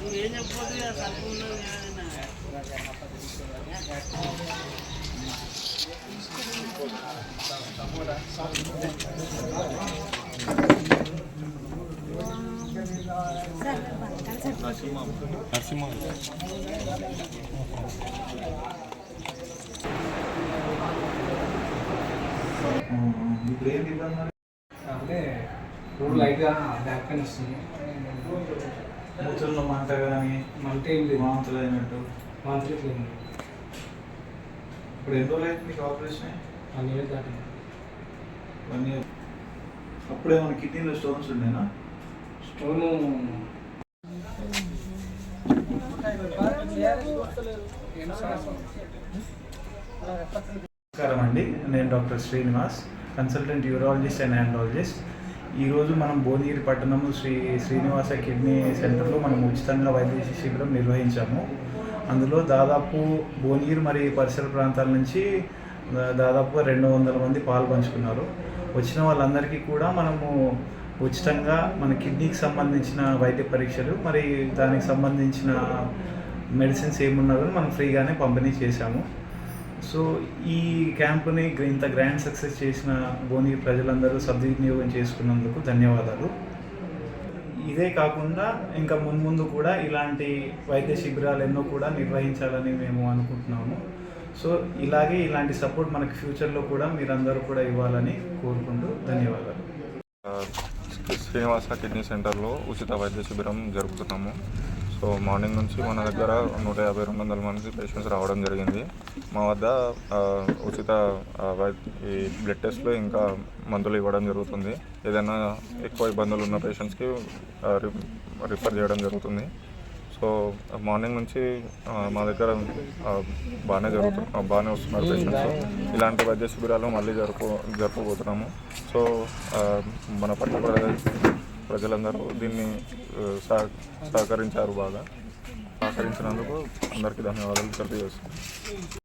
నువ్వేం చెప్పకపోతే ఇక సరుకు ఉన్నది ఏదైనా. ఇప్పుడు ఏం ఇబ్బంది అంటే రోడ్ లైట్గా బ్యాక్ పెయిన్ వస్తుంది మూతుల్లో మంట కానీ మంట ఏం లేదు వాంతులు అయినట్టు క్లీన్ ఇప్పుడు ఎన్ని రోజులు మీకు ఆపరేషన్ వన్ ఇయర్ దాటి వన్ ఇయర్. అప్పుడే మన కిడ్నీలో స్టోన్స్ ఉండేనా? స్టోను నమస్కారం అండి. నేను doctor Srinivas consultant urologist and andrologist ఈరోజు మనం భువనగిరి పట్టణము శ్రీ శ్రీనివాస కిడ్నీ సెంటర్లో మనం ఉచితంగా వైద్య శిబిరం నిర్వహించాము. అందులో దాదాపు భువనగిరి మరియు పరిసర ప్రాంతాల నుంచి దాదాపుగా రెండు వందల మంది పాలు పంచుకున్నారు. వచ్చిన వాళ్ళందరికీ కూడా మనము ఉచితంగా మన కిడ్నీకి సంబంధించిన వైద్య పరీక్షలు మరి దానికి సంబంధించిన మెడిసిన్స్ ఏమున్నదో మనం ఫ్రీగానే పంపిణీ చేశాము. సో ఈ క్యాంపుని ఇంత గ్రాండ్ సక్సెస్ చేసిన బోని ప్రజలందరూ సద్వినియోగం చేసుకున్నందుకు ధన్యవాదాలు. ఇదే కాకుండా ఇంకా మున్ముందు కూడా ఇలాంటి వైద్య శిబిరాలు ఎన్నో కూడా నిర్వహించాలని మేము అనుకుంటున్నాము. సో ఇలాగే ఇలాంటి సపోర్ట్ మనకి ఫ్యూచర్లో కూడా మీరందరూ కూడా ఇవ్వాలని కోరుకుంటూ ధన్యవాదాలు. శ్రీనివాస కిడ్నీ సెంటర్లో ఉచిత వైద్య శిబిరం జరుపుతున్నాము. సో మార్నింగ్ నుంచి మన దగ్గర నూట యాభై రెండు వందల మంది పేషెంట్స్ రావడం జరిగింది. మా వద్ద ఉచిత వై- ఈ బ్లడ్ టెస్ట్లు ఇంకా మందులు ఇవ్వడం జరుగుతుంది. ఏదైనా ఎక్కువ ఇబ్బందులు ఉన్న పేషెంట్స్కి రిఫర్ చేయడం జరుగుతుంది. సో మార్నింగ్ నుంచి మా దగ్గర బాగానే జరుగుతు బాగానే వస్తున్నారు పేషెంట్స్ ఇలాంటి వైద్య శిబిరాలు మళ్ళీ జరుపు జరుపుబోతున్నాము. సో మన పట్ల ప్రజలందరూ దీన్ని సహ సహకరించారు బాగా. సహకరించినందుకు అందరికీ ధన్యవాదాలు తెలియజేస్తున్నాను.